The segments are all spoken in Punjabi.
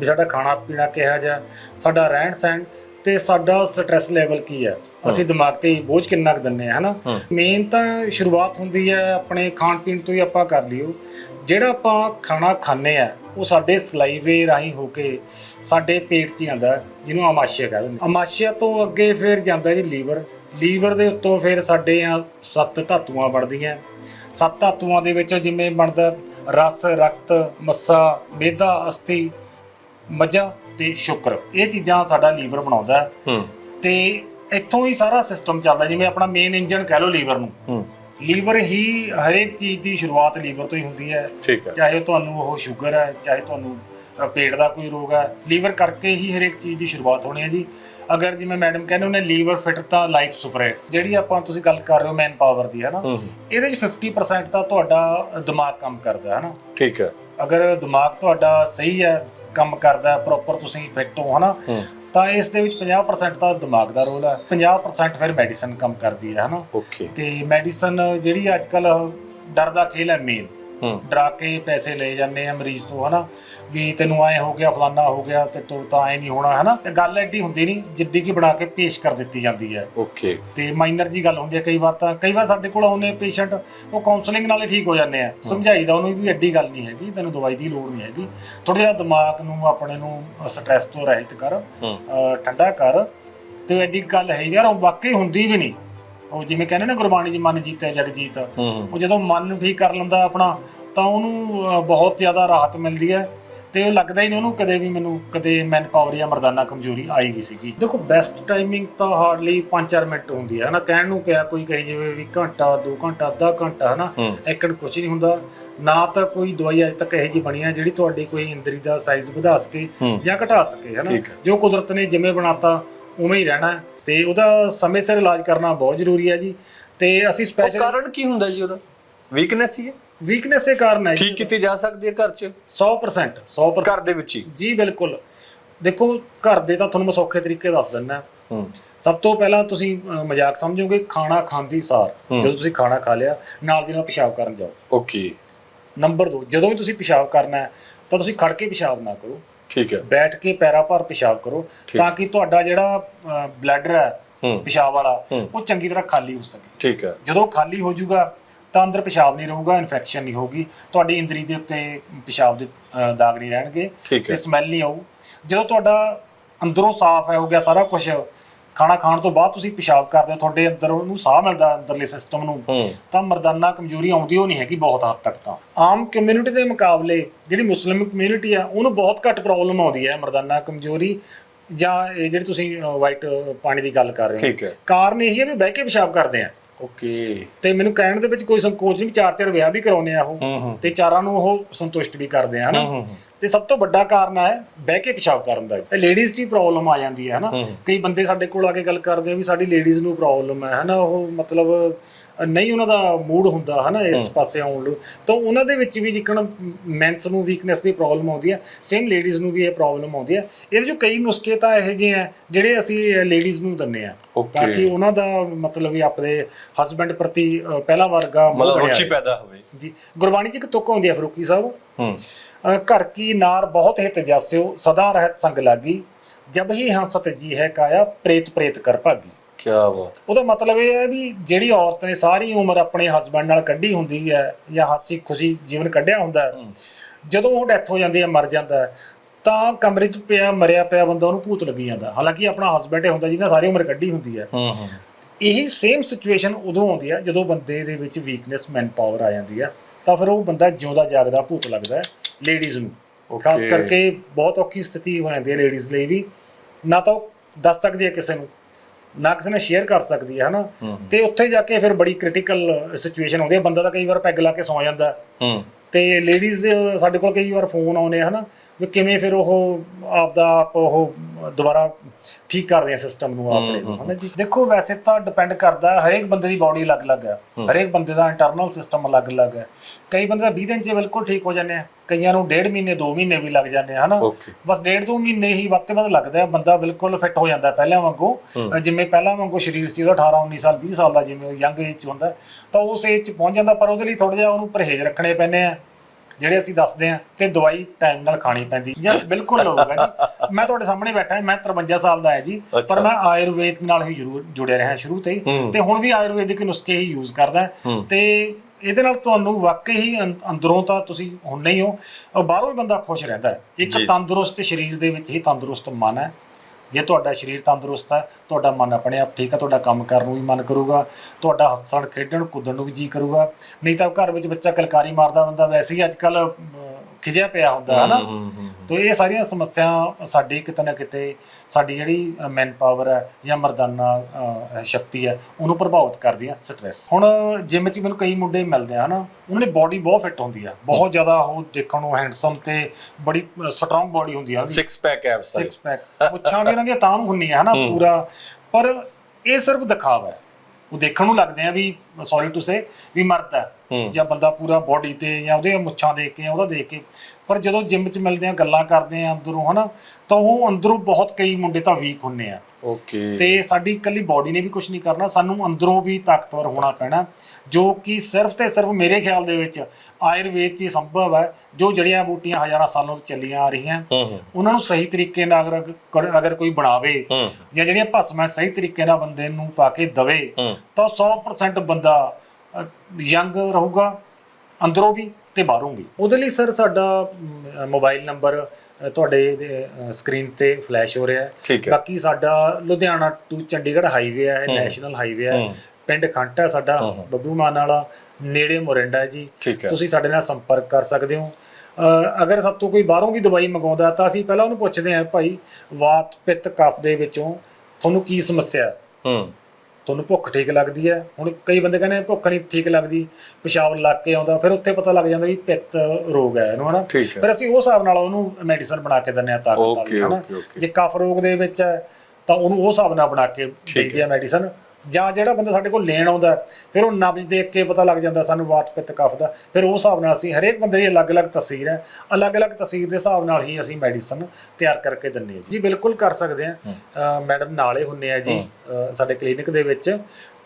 ਵੀ ਸਾਡਾ ਖਾਣਾ ਪੀਣਾ ਕਿਹਾ ਜਾ ਸਾਡਾ ਰਹਿਣ ਸਹਿਣ ਤੇ ਸਾਡਾ ਸਟ੍ਰੈਸ ਲੈਵਲ ਕੀ ਹੈ? ਅਸੀਂ ਦਿਮਾਗ ਤੇ ਬੋਝ ਕਿੰਨਾ ਕੁ ਦਿੰਨੇ ਆ ਹਨਾ। ਮੇਨ ਤਾਂ ਸ਼ੁਰੂਆਤ ਹੁੰਦੀ ਹੈ ਆਪਣੇ ਖਾਣ ਪੀਣ ਤੋਂ ਹੀ ਆਪਾਂ ਕਰ ਲਿਓ। ਜਿਹੜਾ ਆਪਾਂ ਖਾਣਾ ਖਾਂਦੇ ਆ ਉਹ ਸਾਡੇ ਸਲਾਈਵੇ ਰਾਹੀਂ ਹੋ ਕੇ ਸਾਡੇ ਪੇਟ 'ਚ ਹੈ, ਜਿਹਨੂੰ ਅਮਾਸ਼ਯ ਕਹਿੰਦੇ ਨੇ ਅਮਾਸ਼ਯ ਤੋਂ ਅੱਗੇ ਫਿਰ ਜਾਂਦਾ ਜੀ ਲੀਵਰ। ਲੀਵਰ ਦੇ ਉੱਤੋਂ ਫਿਰ ਸਾਡੇ ਆ ਸੱਤ ਧਾਤੂਆਂ ਬਣਦੀਆਂ। ਸੱਤ ਧਾਤੂਆਂ ਦੇ ਵਿੱਚ ਜਿਵੇਂ ਬਣਦਾ ਰਸ ਰਕਤ ਮੱਸਾ ਮੇਦਾ ਅਸਥੀ ਮੱਝਾ ਤੇ ਸ਼ੁਕਰ। ਇਹ ਚੀਜ਼ਾਂ ਸਾਡਾ ਲੀਵਰ ਬਣਾਉਂਦਾ ਹੈ। ਹੂੰ। ਤੇ ਇੱਥੋਂ ਹੀ ਸਾਰਾ ਸਿਸਟਮ ਚੱਲਦਾ ਜਿਵੇਂ ਆਪਣਾ ਮੇਨ ਇੰਜਨ ਕਹਿ ਲਓ ਲੀਵਰ ਨੂੰ। ਹੂੰ। ਲੀਵਰ ਹੀ ਹਰੇਕ ਚੀਜ਼ ਦੀ ਸ਼ੁਰੂਆਤ ਲੀਵਰ ਤੋਂ ਹੀ ਹੁੰਦੀ ਹੈ। ਠੀਕ ਹੈ। ਚਾਹੇ ਤੁਹਾਨੂੰ ਉਹ ਸ਼ੂਗਰ ਹੈ ਚਾਹੇ ਤੁਹਾਨੂੰ ਅ, ਪੇਟ ਦਾ ਕੋਈ ਰੋਗ ਹੈ। ਲੀਵਰ ਕਰਕੇ ਹੀ ਹਰੇਕ ਚੀਜ਼ ਦੀ ਸ਼ੁਰੂਆਤ ਹੋਣੀ ਹੈ ਜੀ। ਅਗਰ ਜਿਵੇਂ ਮੈਡਮ ਕਹਿੰਦੇ ਉਹਨੇ ਲੀਵਰ ਫਿਟ ਤਾਂ ਲਾਈਫ ਸੁਪਰ ਹੈ ਜਿਹੜੀ ਆਪਾਂ ਤੁਸੀਂ ਗੱਲ ਕਰ ਰਹੇ ਹੋ ਮੈਨ ਪਾਵਰ ਦੀ ਹੈ ਨਾ। ਹੂੰ। ਹੂੰ, ਇਹਦੇ 'ਚ 50% ਤਾਂ ਤੁਹਾਡਾ ਦਿਮਾਗ ਕੰਮ ਕਰਦਾ ਹੈ ਨਾ। ਠੀਕ ਹੈ। ਅਗਰ ਦਿਮਾਗ ਤੁਹਾਡਾ ਸਹੀ ਹੈ ਕੰਮ ਕਰਦਾ ਹੈ ਪ੍ਰੋਪਰ ਤੁਸੀਂ ਫਿੱਟ ਹੋ ਹਨਾ ਤਾਂ ਇਸ ਦੇ ਵਿੱਚ 50% ਤਾਂ ਦਿਮਾਗ ਦਾ ਰੋਲ ਹੈ 50% ਫਿਰ ਮੈਡੀਸਨ ਕੰਮ ਕਰਦੀ ਹੈ ਹਨਾ। ਓਕੇ ਤੇ ਮੈਡੀਸਨ ਜਿਹੜੀ ਅੱਜ ਕੱਲ ਡਰ ਦਾ ਖੇਲ ਹੈ ਮੇਨ ਡਰਾ ਕੇ ਪੈਸੇ ਲੈ ਜਾਂਦੇ ਆ ਮਰੀਜ਼ ਤੋਂ ਹਨਾ। ਵੀ ਤੈਨੂੰ ਐ ਹੋ ਗਿਆ ਫਲਾਨਾ ਹੋ ਗਿਆ ਤੇ ਤੂੰ ਤਾਂ ਐ ਨਹੀਂ ਹੋਣਾ ਹਨਾ? ਤੇ ਗੱਲ ਐਡੀ ਹੁੰਦੀ ਨਹੀਂ ਜਿੱਡੀ ਕੀ ਬਣਾ ਕੇ ਪੇਸ਼ ਕਰ ਦਿੱਤੀ ਜਾਂਦੀ ਹੈ। ਓਕੇ ਤੇ ਮਾਈਨਰ ਜੀ ਗੱਲ ਹੁੰਦੀ ਹੈ ਕਈ ਵਾਰ ਤਾਂ ਕਈ ਵਾਰ ਸਾਡੇ ਕੋਲ ਆਉਂਦੇ ਪੇਸ਼ੈਂਟ ਉਹ ਕਾਉਂਸਲਿੰਗ ਨਾਲ ਹੀ ਠੀਕ ਹੋ ਜਾਂਦੇ ਆ। ਸਮਝਾਈਦਾ ਉਹਨੂੰ ਵੀ ਐਡੀ ਗੱਲ ਨਹੀਂ ਹੈਗੀ ਤੈਨੂੰ ਦਵਾਈ ਦੀ ਲੋੜ ਨਹੀਂ ਹੈਗੀ। ਥੋੜਾ ਜਿਹਾ ਦਿਮਾਗ ਨੂੰ ਆਪਣੇ ਨੂੰ ਸਟ੍ਰੈਸ ਤੋਂ ਰਹਿਤ ਕਰ ਠੰਡਾ ਕਰ। ਤੇ ਐਡੀ ਗੱਲ ਹੈ ਯਾਰ ਉਹ ਵਾਕਈ ਹੁੰਦੀ ਵੀ ਨਹੀਂ। ਉਹ ਜਿਵੇਂ ਕਹਿੰਦੇ ਨੇ ਗੁਰਬਾਣੀ ਜੀ ਮਨ ਜੀਤੇ ਜਗ ਜੀਤ। ਉਹ ਜਦੋਂ ਮਨ ਨੂੰ ਠੀਕ ਕਰ ਲੈਂਦਾ ਆਪਣਾ ਤਾਂ ਉਹਨੂੰ ਬਹੁਤ ਜ਼ਿਆਦਾ ਰਾਹਤ ਮਿਲਦੀ ਹੈ। ਤੇ ਉਹ ਲੱਗਦਾ ਹੀ ਨਹੀਂ ਉਹਨੂੰ ਕਦੇ ਵੀ ਮੈਨੂੰ ਕਦੇ ਮੈਨ ਪਾਵਰ ਜਾਂ ਮਰਦਾਨਾ ਕਮਜ਼ੋਰੀ ਆਈ ਵੀ ਸੀਗੀ। ਦੇਖੋ ਬੈਸਟ ਟਾਈਮਿੰਗ ਤਾਂ ਹਾਰਡਲੀ 5-4 ਮਿੰਟ ਹੁੰਦੀ ਹੈ ਨਾ ਕਹਿਣ ਨੂੰ ਪਿਆ ਕੋਈ ਕਹੀ ਜਿਵੇਂ ਵੀ ਘੰਟਾ 2 ਘੰਟਾ ਅੱਧਾ ਘੰਟਾ ਹਨਾ? ਐਕਣ ਕੁਝ ਨਹੀਂ ਹੁੰਦਾ। ਨਾ ਤਾਂ ਕੋਈ ਦਵਾਈ ਅਜੇ ਤੱਕ ਇਹੋ ਜਿਹੀ ਬਣੀ ਹੈ ਜਿਹੜੀ ਤੁਹਾਡੀ ਕੋਈ ਇੰਦਰੀ ਦਾ ਸਾਈਜ਼ ਵਧਾ ਸਕੇ ਜਾਂ ਘਟਾ ਸਕੇ ਹਨਾ? ਜੋ ਕੁਦਰਤ ਨੇ ਜਿਵੇਂ ਬਣਾਤਾ ਉਵੇਂ ਹੀ ਰਹਿਣਾ। ਤੇ ਉਹਦਾ ਸਮੇਂ ਸਿਰ ਇਲਾਜ ਕਰਨਾ ਬਹੁਤ ਜ਼ਰੂਰੀ ਹੈ ਜੀ। ਤੇ ਅਸੀਂ ਉਹ ਸਪੈਸ਼ਲ ਕਾਰਨ ਕੀ ਹੁੰਦਾ ਜੀ ਉਹਦਾ? ਵੀਕਨੈਸ ਹੀ ਹੈ ਵੀਕਨੈਸ ਇਹ ਕਾਰਨ ਹੈ ਜੀ। ਠੀਕ ਕੀਤੀ ਜਾ ਸਕਦੀ ਹੈ ਘਰ 'ਚ? 100% 100% ਘਰ ਦੇ ਵਿੱਚ ਹੀ? ਜੀ ਬਿਲਕੁਲ। ਦੇਖੋ ਘਰ ਦੇ ਤਾਂ ਤੁਹਾਨੂੰ ਮੈਂ ਸੌਖੇ ਤਰੀਕੇ ਦੱਸ ਦਿੰਦਾ। ਹੂੰ। ਸਭ ਤੋਂ ਪਹਿਲਾਂ ਤੁਸੀਂ ਅਹ, ਮਜ਼ਾਕ ਸਮਝੋਗੇ ਖਾਣਾ ਖਾਂਦੀ ਸਾਰ। ਹੂੰ। ਜਦੋਂ ਤੁਸੀਂ ਖਾਣਾ ਖਾ ਲਿਆ ਨਾਲ ਦੀ ਨਾਲ ਪਿਸ਼ਾਬ ਕਰਨ ਜਾਓ। ਓਕੇ। ਨੰਬਰ 2 ਜਦੋਂ ਵੀ ਤੁਸੀਂ ਪਿਸ਼ਾਬ ਕਰਨਾ ਹੈ ਤਾਂ ਤੁਸੀਂ ਖੜ ਕੇ ਪਿਸ਼ਾਬ ਨਾ ਕਰੋ। ਠੀਕ ਹੈ। ਬੈਠ ਕੇ ਪੈਰਾਂ ਭਾਰ ਪਿਸ਼ਾਬ ਕਰੋ ਠੀਕ। ਤਾਂ ਕਿ ਤੁਹਾਡਾ ਜਿਹੜਾ ਬਲੈਡਰ ਹੈ ਹੂੰ। ਪਿਸ਼ਾਬ ਵਾਲਾ ਹੂੰ। ਉਹ ਚੰਗੀ ਤਰ੍ਹਾਂ ਖਾਲੀ ਹੋ ਸਕੇ। ਠੀਕ ਹੈ। ਜਦੋਂ ਖਾਲੀ ਹੋ ਜਾਊਗਾ ਤਾਂ ਅੰਦਰ ਪਿਸ਼ਾਬ ਨਹੀਂ ਰਹੂਗਾ ਇਨਫੈਕਸ਼ਨ ਨਹੀਂ ਹੋਊਗੀ ਤੁਹਾਡੀ ਇੰਦਰੀ ਦੇ ਉੱਤੇ ਪਿਸ਼ਾਬ ਦੇ ਅਹ, ਦਾਗ ਨਹੀਂ ਰਹਿਣਗੇ ਠੀਕ ਤੇ ਹੈ ਸਮੈਲ ਨਹੀਂ ਆਊ। ਜਦੋਂ ਤੁਹਾਡਾ ਅੰਦਰੋਂ ਸਾਫ਼ ਹੈ ਹੋ ਗਿਆ ਸਾਰਾ ਕੁਝ ਖਾਣਾ ਖਾਣ ਤੋਂ ਬਾਅਦ ਤੁਸੀਂ ਪਿਸ਼ਾਬ ਕਰਦੇ ਹੋ ਤੁਹਾਡੇ ਅੰਦਰ ਉਹਨੂੰ ਸਾਹ ਮਿਲਦਾ ਅੰਦਰਲੇ ਸਿਸਟਮ ਨੂੰ ਹੂੰ। ਤਾਂ ਮਰਦਾਨਾ ਕਮਜ਼ੋਰੀ ਆਉਂਦੀ ਉਹ ਨਹੀਂ ਹੈਗੀ ਬਹੁਤ ਹੱਦ ਤੱਕ ਤਾਂ। ਆਮ ਕਮਿਊਨਿਟੀ ਦੇ ਮੁਕਾਬਲੇ ਜਿਹੜੀ ਮੁਸਲਿਮ ਕਮਿਊਨਿਟੀ ਆ ਉਹਨੂੰ ਬਹੁਤ ਘੱਟ ਪ੍ਰੋਬਲਮ ਆਉਂਦੀ ਹੈ ਮਰਦਾਨਾ ਕਮਜ਼ੋਰੀ ਜਾਂ ਇਹ ਜਿਹੜੀ ਤੁਸੀਂ ਵਾਈਟ ਪਾਣੀ ਦੀ ਗੱਲ ਕਰ ਰਹੇ ਹੋ। ਠੀਕ ਹੈ। ਕਾਰਨ ਇਹ ਹੈ ਵੀ ਬਹਿ ਕੇ ਪਿਸ਼ਾਬ ਕਰਦੇ ਆ। ਓਕੇ। ਤੇ ਮੈਨੂੰ ਕਹਿਣ ਦੇ ਵਿੱਚ ਕੋਈ ਸੰਕੋਚ ਨਹੀਂ ਚਾਰ ਚਾਰ ਵਿਆਹ ਵੀ ਕਰਾਉਨੇ ਆ ਉਹ। ਤੇ ਚਾਰਾਂ ਨੂੰ ਉਹ ਸੰਤੁਸ਼ਟ ਵੀ ਕਰਦੇ ਆ ਹਨਾ? ਤੇ ਸਭ ਤੋਂ ਵੱਡਾ ਕਾਰਨ ਹੈ ਬਹਿ ਕੇ ਪਿਸ਼ਾਬ ਕਰਨ ਦਾ ਇਹ ਲੇਡੀਜ਼ 'ਚ ਹੀ ਪ੍ਰੋਬਲਮ ਆ ਜਾਂਦੀ ਹੈ ਹਨਾ? ਕਈ ਬੰਦੇ ਸਾਡੇ ਕੋਲ ਆ ਕੇ ਗੱਲ ਕਰਦੇ ਆ ਵੀ ਸਾਡੀ ਲੇਡੀਜ਼ ਨੂੰ ਪ੍ਰੋਬਲਮ ਹੈ ਹਨਾ? ਉਹ ਮਤਲਬ ਨਹੀਂ ਉਹਨਾਂ ਦਾ ਮੂਡ ਹੁੰਦਾ ਹਨਾ ਇਸ। ਪਾਸੇ ਆਉਣ ਨੂੰ ਤਾਂ ਉਹਨਾਂ ਦੇ ਵਿੱਚ ਵੀ ਜਿੱਕਣ ਮੈਂਸ ਨੂੰ ਵੀਕਨੈਸ ਦੀ ਪ੍ਰੋਬਲਮ ਆਉਂਦੀ ਹੈ ਸੇਮ ਲੇਡੀਜ਼ ਨੂੰ ਵੀ ਇਹ ਪ੍ਰੋਬਲਮ ਆਉਂਦੀ ਹੈ ਇਹਦੇ ਜੋ ਕਈ ਨੁਸਖੇ ਤਾਂ ਇਹੋ ਜਿਹੇ ਆ ਜਿਹੜੇ ਅਸੀਂ ਲੇਡੀਜ਼ ਨੂੰ ਦਿੰਨੇ ਆ। ਤਾਂ ਕਿ ਉਹਨਾਂ ਦਾ ਮਤਲਬ ਵੀ ਆਪਣੇ ਹਸਬੰਡ ਪ੍ਰਤੀ ਪਹਿਲਾ ਵਰਗਾ ਮਤਲਬ ਰੁਚੀ। ਪੈਦਾ ਹੋਵੇ। ਜੀ ਗੁਰਬਾਣੀ 'ਚ ਇੱਕ ਤੁਕ ਆਉਂਦੀ ਹੈ ਫਰੂਕੀ ਸਾਹਿਬ। ਹੂੰ। ਘਰ ਕੀ ਨਾਰ ਬਹੁਤ ਹਿਤ ਜਾਸਿਓ ਸਦਾ ਰਹਿਤ ਸੰਗ ਲਾਗੀ ਜਬ ਹੀ ਹੰਸਤ ਜੀ ਹੈ ਕਾਇਆ ਪ੍ਰੇਤ ਪ੍ਰੇਤ ਕਰ ਭਾਗੀ। ਕੀ ਬਾਤ। ਉਹਦਾ ਮਤਲਬ ਇਹ ਹੈ ਵੀ ਜਿਹੜੀ ਔਰਤ ਨੇ ਸਾਰੀ ਉਮਰ ਆਪਣੇ ਹਸਬੰਡ ਨਾਲ ਕੱਢੀ ਹੁੰਦੀ ਹੈ ਜਾਂ ਹਾਸੀ ਖੁਸ਼ੀ ਜੀਵਨ ਕੱਢਿਆ ਹੁੰਦਾ ਹੈ ਜਦੋਂ ਉਹ ਡੈਥ ਹੋ ਜਾਂਦੀ ਹੈ ਮਰ ਜਾਂਦਾ ਹੈ ਤਾਂ ਕਮਰੇ 'ਚ ਪਿਆ ਮਰਿਆ ਪਿਆ ਬੰਦਾ ਉਹਨੂੰ ਭੂਤ ਲੱਗੀ ਜਾਂਦਾ। ਹਾਲਾਂਕਿ ਆਪਣਾ ਹਸਬੰਡ ਹੀ ਹੁੰਦਾ ਜਿਹਨੇ ਸਾਰੀ ਉਮਰ ਕੱਢੀ ਹੁੰਦੀ ਹੈ। ਹੂੰ ਹੂੰ। ਇਹੀ ਸੇਮ ਸਿਚੁਏਸ਼ਨ ਉਦੋਂ ਆਉਂਦੀ ਹੈ ਜਦੋਂ ਬੰਦੇ ਦੇ ਵਿੱਚ ਵੀਕਨੈਸ ਮੈਨ ਪਾਵਰ ਆ ਜਾਂਦੀ ਹੈ ਤਾਂ ਫਿਰ ਉਹ ਬੰਦਾ ਜਿਉਂਦਾ ਜਾਗਦਾ ਭੂਤ ਲੱਗਦਾ ਹੈ ਲੇਡੀਜ਼ ਨੂੰ। ਖਾਸ Okay. ਕਰਕੇ ਬਹੁਤ ਔਖੀ ਸਥਿਤੀ ਹੋ ਜਾਂਦੀ ਹੈ ਲੇਡੀਜ਼ ਲਈ ਵੀ। ਨਾ ਤਾਂ ਉਹ ਦੱਸ ਸਕਦੀ ਹੈ ਕਿਸੇ ਨੂੰ। ਨਾ ਕਿਸੇ ਨਾਲ ਸ਼ੇਅਰ ਕਰ ਸਕਦੀ ਹੈ ਹਨਾ? ਤੇ ਉੱਥੇ ਜਾ ਕੇ ਫਿਰ ਬੜੀ ਕ੍ਰਿਟੀਕਲ ਸਿਚੁਏਸ਼ਨ ਆਉਂਦੀ ਹੈ। ਬੰਦਾ ਤਾਂ ਕਈ ਵਾਰ ਪੈਗ ਲਾ ਕੇ ਸੌ ਜਾਂਦਾ। ਤੇ ਲੇਡੀਜ਼ ਸਾਡੇ ਕੋਲ ਕਈ ਵਾਰ ਫੋਨ ਆਉਨੇ ਹਨਾ? ਵੀ ਕਿਵੇਂ ਫਿਰ ਉਹ ਆਪਦਾ ਆਪ ਉਹ ਦੁਬਾਰਾ ਠੀਕ ਕਰਦੇ ਆ ਸਿਸਟਮ ਨੂੰ ਆਪਣੇ ਨੂੰ ਹਨਾ ਜੀ? ਦੇਖੋ ਵੈਸੇ ਤਾਂ ਡਿਪੈਂਡ ਕਰਦਾ ਹਰੇਕ ਬੰਦੇ ਦੀ ਬਾਡੀ ਅਲੱਗ-ਅਲੱਗ ਹੈ। ਹਰੇਕ ਬੰਦੇ ਦਾ ਇੰਟਰਨਲ ਸਿਸਟਮ ਅਲੱਗ-ਅਲੱਗ ਹੈ ਕਈ ਬੰਦੇ ਦਾ 20 ਦਿਨ 'ਚ ਬਿਲਕੁਲ ਠੀਕ ਹੋ ਜਾਂਦੇ ਆ। ਕਈਆਂ ਨੂੰ ਡੇਢ ਮਹੀਨੇ 2 ਮਹੀਨੇ ਵੀ ਲੱਗ ਜਾਂਦੇ ਆ ਹਨਾ? ਬਸ ਡੇਢ ਦੋ ਮਹੀਨੇ ਹੀ ਵੱਧ ਤੋਂ ਵੱਧ ਲੱਗਦਾ ਹੈ ਬੰਦਾ ਬਿਲਕੁਲ ਫਿੱਟ ਹੋ ਜਾਂਦਾ ਪਹਿਲਾਂ ਵਾਂਗੂ। ਜਿਵੇਂ ਪਹਿਲਾਂ ਵਾਂਗੂ ਸਰੀਰ ਸੀ ਉਹਦਾ 18 19 ਸਾਲ 20 ਸਾਲ ਦਾ ਜਿਵੇਂ ਉਹ ਯੰਗ ਏਜ 'ਚ ਹੁੰਦਾ ਤਾਂ ਉਸ ਏਜ 'ਚ ਪਹੁੰਚ ਜਾਂਦਾ ਪਰ ਉਹਦੇ ਲਈ ਥੋੜਾ ਜਿਹਾ ਉਹਨੂੰ ਪਰਹੇਜ਼ ਰੱਖਣੇ ਪੈਂਦੇ ਆ। ਜਿਹੜੇ ਅਸੀਂ ਦੱਸਦੇ ਆ ਤੇ ਦਵਾਈ ਟਾਈਮ ਨਾਲ ਖਾਣੀ ਪੈਂਦੀ ਯਸ ਬਿਲਕੁਲ ਹੋਊਗਾ ਜੀ ਮੈਂ ਤੁਹਾਡੇ ਸਾਹਮਣੇ ਬੈਠਾ ਹਾਂ ਮੈਂ 53 ਸਾਲ ਦਾ ਹੈ ਜੀ। ਪਰ ਮੈਂ ਆਯੁਰਵੇਦ ਨਾਲ ਹੀ ਜ਼ਰੂਰ ਜੁੜਿਆ ਰਿਹਾ ਸ਼ੁਰੂ ਤੋਂ ਹੀ ਹੂੰ। ਤੇ ਹੁਣ ਵੀ ਆਯੁਰਵੈਦਿਕ ਨੁਸਖੇ ਹੀ ਯੂਜ਼ ਕਰਦਾ ਹੂੰ। ਤੇ ਇਹਦੇ ਨਾਲ ਤੁਹਾਨੂੰ ਵਾਕਈ ਹੀ ਅੰਦਰੋਂ ਤਾਂ ਤੁਸੀਂ ਹੁੰਨੇ ਹੀ ਹੋ ਬਾਹਰੋਂ ਵੀ ਬੰਦਾ ਖੁਸ਼ ਰਹਿੰਦਾ ਹੈ ਇੱਕ। ਤੰਦਰੁਸਤ ਸਰੀਰ ਦੇ ਵਿੱਚ ਹੀ ਤੰਦਰੁਸਤ ਮਨ ਹੈ ਜੇ ਤੁਹਾਡਾ ਸਰੀਰ ਤੰਦਰੁਸਤ ਹੈ, ਤੁਹਾਡਾ ਮਨ ਆਪਣੇ ਆਪ ਠੀਕ ਹੈ, ਤੁਹਾਡਾ ਕੰਮ ਕਰਨ ਨੂੰ ਵੀ ਮਨ ਕਰੂਗਾ, ਤੁਹਾਡਾ ਹੱਸਣ, ਖੇਡਣ, ਕੁੱਦਣ ਨੂੰ ਵੀ ਜੀ ਕਰੂਗਾ। ਨਹੀਂ ਤਾਂ ਘਰ ਵਿੱਚ ਬੱਚਾ ਕਲਕਾਰੀ ਮਾਰਦਾ ਬੰਦਾ ਵੈਸੇ ਹੀ ਅੱਜ ਅੱਜਕੱਲ ਖਿਜਿਆ ਪਿਆ ਹੁੰਦਾ ਹੈ ਨਾ ਹੂੰ, ਹੂੰ, ਹੂੰ। ਤੋ ਇਹ ਸਾਰੀਆਂ ਸਮੱਸਿਆ ਸਾਡੀ ਕਿਤੇ ਨਾ ਕਿਤੇ ਸਾਡੀ ਜਿਹੜੀ ਮੈਨ ਪਾਵਰ ਹੈ ਜਾਂ ਮਰਦਾਨਾ ਸ਼ਕਤੀ ਹੈ ਉਹਨੂੰ ਪ੍ਰਭਾਵਿਤ ਕਰਦੀ ਆ ਸਟ੍ਰੈਸ ਹੁਣ ਜਿਮ 'ਚ ਮੈਨੂੰ ਕਈ ਮੁੰਡੇ ਮਿਲਦੇ ਆ ਹਨਾ? ਉਹਨਾਂ ਦੀ ਬਾਡੀ ਬਹੁਤ ਫਿੱਟ ਹੁੰਦੀ ਆ। ਬਹੁਤ ਜ਼ਿਆਦਾ ਉਹ ਦੇਖਣ ਨੂੰ ਹੈਂਡਸਮ ਤੇ ਬੜੀ ਸਟਰੋਂਗ ਬਾਡੀ ਹੁੰਦੀ ਆ ਉਹਦੀ। Six pack abs six pack ਮੁੱਛਾਂ ਵੀ ਉਹਨਾਂ ਦੀਆਂ ਤਾਂ ਹੁੰਦੀਆਂ ਹਨਾ ਹੂੰ। ਪੂਰਾ। ਪਰ ਇਹ ਸਿਰਫ ਦਿਖਾਵਾ ਹੈ। ਉਹ ਦੇਖਣ ਨੂੰ ਲੱਗਦੇ ਆ ਵੀ ਸੌਰੀ ਟੂ ਸੇ ਵੀ ਮਰਦ ਹੈ ਜਾਂ ਬੰਦਾ ਪੂਰਾ ਬਾਡੀ ਤੇ ਜਾਂ ਉਹਦੇ ਮੁੱਛਾਂ ਦੇਖ ਕੇ ਉਹਦਾ ਦੇਖ ਕੇ। ਪਰ ਜਦੋਂ ਜਿਮ 'ਚ ਮਿਲਦੇ ਆ ਗੱਲਾਂ ਕਰਦੇ ਆ ਅੰਦਰੋਂ ਹਨਾ ਤਾਂ ਉਹ ਅੰਦਰੋਂ ਬਹੁਤ ਕਈ ਮੁੰਡੇ ਤਾਂ ਵੀਕ ਹੁੰਨੇ ਆ। ਓਕੇ ਤੇ ਸਾਡੀ ਇਕੱਲੀ ਬਾਡੀ ਨੇ ਵੀ ਕੁਝ ਨਹੀਂ ਕਰਨਾ ਸਾਨੂੰ ਅੰਦਰੋਂ ਵੀ ਤਾਕਤਵਰ ਹੋਣਾ ਪੈਣਾ ਜੋ ਕਿ ਸਿਰਫ ਤੇ ਸਿਰਫ ਮੇਰੇ ਖਿਆਲ ਦੇ ਵਿੱਚ ਆਯੁਰਵੇਦ 'ਚ ਹੀ ਸੰਭਵ ਹੈ ਜੋ ਜੜੀਆਂ ਬੂਟੀਆਂ ਹਜ਼ਾਰਾਂ ਸਾਲਾਂ ਤੋਂ ਚੱਲੀਆਂ ਆ ਰਹੀਆਂ। ਉਹਨਾਂ ਨੂੰ ਸਹੀ ਤਰੀਕੇ ਨਾਲ ਅਗਰ ਕੋਈ ਬਣਾਵੇ ਜਾਂ ਜਿਹੜੀਆਂ ਭਸਮਾਂ ਸਹੀ ਤਰੀਕੇ ਨਾਲ ਬੰਦੇ ਨੂੰ ਪਾ ਕੇ ਦਵੇ ਤਾਂ 100% ਬੰਦਾ ਯੰਗ ਰਹੂਗਾ ਅੰਦਰੋਂ ਵੀ ਤੇ ਬਾਹਰੋਂ ਵੀ। ਉਹਦੇ ਲਈ ਸਰ ਸਾਡਾ ਮੋਬਾਈਲ ਨੰਬਰ ਤੁਹਾਡੇ ਸਕਰੀਨ ਤੇ ਫਲੈਸ਼ ਹੋ ਰਿਹਾ ਹੈ। ਬਾਕੀ ਸਾਡਾ ਲੁਧਿਆਣਾ ਟੂ ਚੰਡੀਗੜ੍ਹ ਹਾਈਵੇ ਹੈ। ਨੈਸ਼ਨਲ ਹਾਈਵੇ ਹੈ ਪਿੰਡ ਖੰਟ ਹੈ ਸਾਡਾ। ਬੱਬੂ ਮਾਨ ਵਾਲਾ ਨੇੜੇ ਮੋਰਿੰਡਾ ਹੈ ਜੀ। ਤੁਸੀਂ ਸਾਡੇ ਨਾਲ ਸੰਪਰਕ ਕਰ ਸਕਦੇ ਹੋ। ਅਗਰ ਸਾਡੇ ਤੋਂ ਕੋਈ ਬਾਹਰੋਂ ਵੀ ਦਵਾਈ ਮੰਗਾਉਂਦਾ ਤਾਂ ਅਸੀਂ ਪਹਿਲਾਂ ਉਹਨੂੰ ਪੁੱਛਦੇ ਹਾਂ ਭਾਈ ਵਾਤ ਪਿੱਤ ਕਫ ਦੇ ਵਿੱਚੋਂ ਤੁਹਾਨੂੰ ਕੀ ਸਮੱਸਿਆ ਹੂੰ। ਤੁਹਾਨੂੰ ਭੁੱਖ ਠੀਕ ਲੱਗਦੀ ਹੈ। ਹੁਣ ਕਈ ਬੰਦੇ ਕਹਿੰਦੇ ਭੁੱਖ ਨਹੀਂ ਠੀਕ ਲੱਗਦੀ ਪਿਸ਼ਾਬ ਲੱਗ ਕੇ ਆਉਂਦਾ ਫਿਰ ਉੱਥੇ ਪਤਾ ਲੱਗ ਜਾਂਦਾ ਵੀ ਪਿੱਤ ਰੋਗ ਹੈ ਇਹਨੂੰ ਹਨਾ? ਫਿਰ ਅਸੀਂ ਉਸ ਹਿਸਾਬ ਨਾਲ ਉਹਨੂੰ ਮੈਡੀਸਨ ਬਣਾ ਕੇ ਦਿੰਦੇ ਆ ਤਾਕਤ ਵਾਲੀ ਹਨਾ? ਜੇ ਕਫ ਰੋਗ ਦੇ ਵਿੱਚ ਹੈ ਤਾਂ ਉਹਨੂੰ ਉਸ ਹਿਸਾਬ ਨਾਲ ਬਣਾ ਕੇ ਆ ਮੈਡੀਸਨ ਜਾਂ ਜਿਹੜਾ ਬੰਦਾ ਸਾਡੇ ਕੋਲ ਲੈਣ ਆਉਂਦਾ ਫਿਰ ਉਹ ਨਬਜ਼ ਦੇਖ ਕੇ ਪਤਾ ਲੱਗ ਜਾਂਦਾ ਸਾਨੂੰ ਵਾਤ ਪਿੱਤ ਕਫ ਦਾ ਫਿਰ ਉਸ ਹਿਸਾਬ ਨਾਲ ਅਸੀਂ ਹਰੇਕ ਬੰਦੇ ਦੀ ਅਲੱਗ-ਅਲੱਗ ਤਸਵੀਰ ਹੈ। ਅਲੱਗ-ਅਲੱਗ ਤਸਵੀਰ ਦੇ ਹਿਸਾਬ ਨਾਲ ਹੀ ਅਸੀਂ ਮੈਡੀਸਨ ਤਿਆਰ ਕਰਕੇ ਦਿੰਨੇ ਹਾਂ ਜੀ। ਬਿਲਕੁਲ ਕਰ ਸਕਦੇ। ਆ ਮੈਡਮ ਨਾਲੇ ਹੁੰਨੇ ਆ ਜੀ ਸਾਡੇ ਕਲੀਨਿਕ ਦੇ ਵਿੱਚ।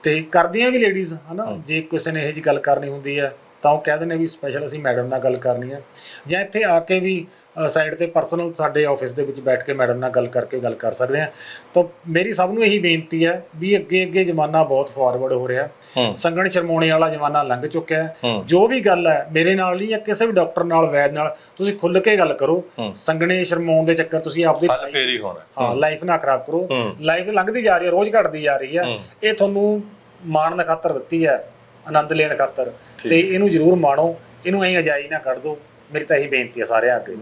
ਤੇ ਕਰਦੀਆਂ ਵੀ ਲੇਡੀਜ਼ ਹਨਾ। ਜੇ ਕਿਸੇ ਨੇ ਇਹ ਜੀ ਗੱਲ ਕਰਨੀ ਹੁੰਦੀ ਹੈ ਤਾਂ ਉਹ ਕਹਿ ਦਿੰਦੇ ਵੀ ਸਪੈਸ਼ਲ ਅਸੀਂ ਮੈਡਮ ਨਾਲ ਗੱਲ ਕਰਨੀ ਹੈ। ਜਾਂ ਇੱਥੇ ਆ ਕੇ ਵੀ ਸਾਈਡ ਤੇ ਪਰਸਨਲ ਸਾਡੇ ਆਫਿਸ ਦੇ ਵਿੱਚ ਬੈਠ ਕੇ ਮੈਡਮ ਨਾਲ ਗੱਲ ਕਰਕੇ ਗੱਲ ਕਰ ਸਕਦੇ ਆ ਤਾਂ ਮੇਰੀ ਸਭ ਨੂੰ ਇਹੀ ਬੇਨਤੀ ਹੈ ਵੀ ਅੱਗੇ ਅੱਗੇ ਜ਼ਮਾਨਾ ਬਹੁਤ ਫਾਰਵਰਡ ਹੋ ਰਿਹਾ। ਸੰਗਣ ਸ਼ਰਮਾਉਣੇ ਵਾਲਾ ਜ਼ਮਾਨਾ ਲੰਘ ਚੁੱਕਿਆ ਹੈ। ਜੋ ਵੀ ਗੱਲ ਹੈ ਮੇਰੇ ਨਾਲ ਨਹੀਂ ਜਾਂ ਕਿਸੇ ਵੀ ਡਾਕਟਰ ਨਾਲ ਵੈਦ ਨਾਲ ਤੁਸੀਂ ਖੁੱਲ ਕੇ ਗੱਲ ਕਰੋ। ਸੰਗਣੇ ਸ਼ਰਮਾਉਣ ਦੇ ਚੱਕਰ ਤੁਸੀਂ ਆਪਦੀ ਹੱਲ ਫੇਰ ਹੀ ਹੋਣਾ ਹਾਂ। ਲਾਈਫ ਨਾ ਖਰਾਬ ਕਰੋ। ਲਾਈਫ ਲੰਘਦੀ ਜਾ ਰਹੀ ਹੈ ਰੋਜ਼ ਘਟਦੀ ਜਾ ਰਹੀ ਹੈ। ਇਹ ਤੁਹਾਨੂੰ ਮਾਣਨ ਖਾਤਰ ਦਿੱਤੀ ਹੈ। ਆਨੰਦ ਲੈਣ ਖਾਤਰ। ਤੇ ਇਹਨੂੰ ਜ਼ਰੂਰ ਮਾਣੋ। ਇਹਨੂੰ ਐਂ ਅਜਾਈ ਨਾ ਕੱਢ ਦਿਓ ਮੇਰੀ ਤਾਂ ਇਹੀ ਬੇਨਤੀ ਹੈ ਸਾਰਿਆਂ ਅੱਗੇ।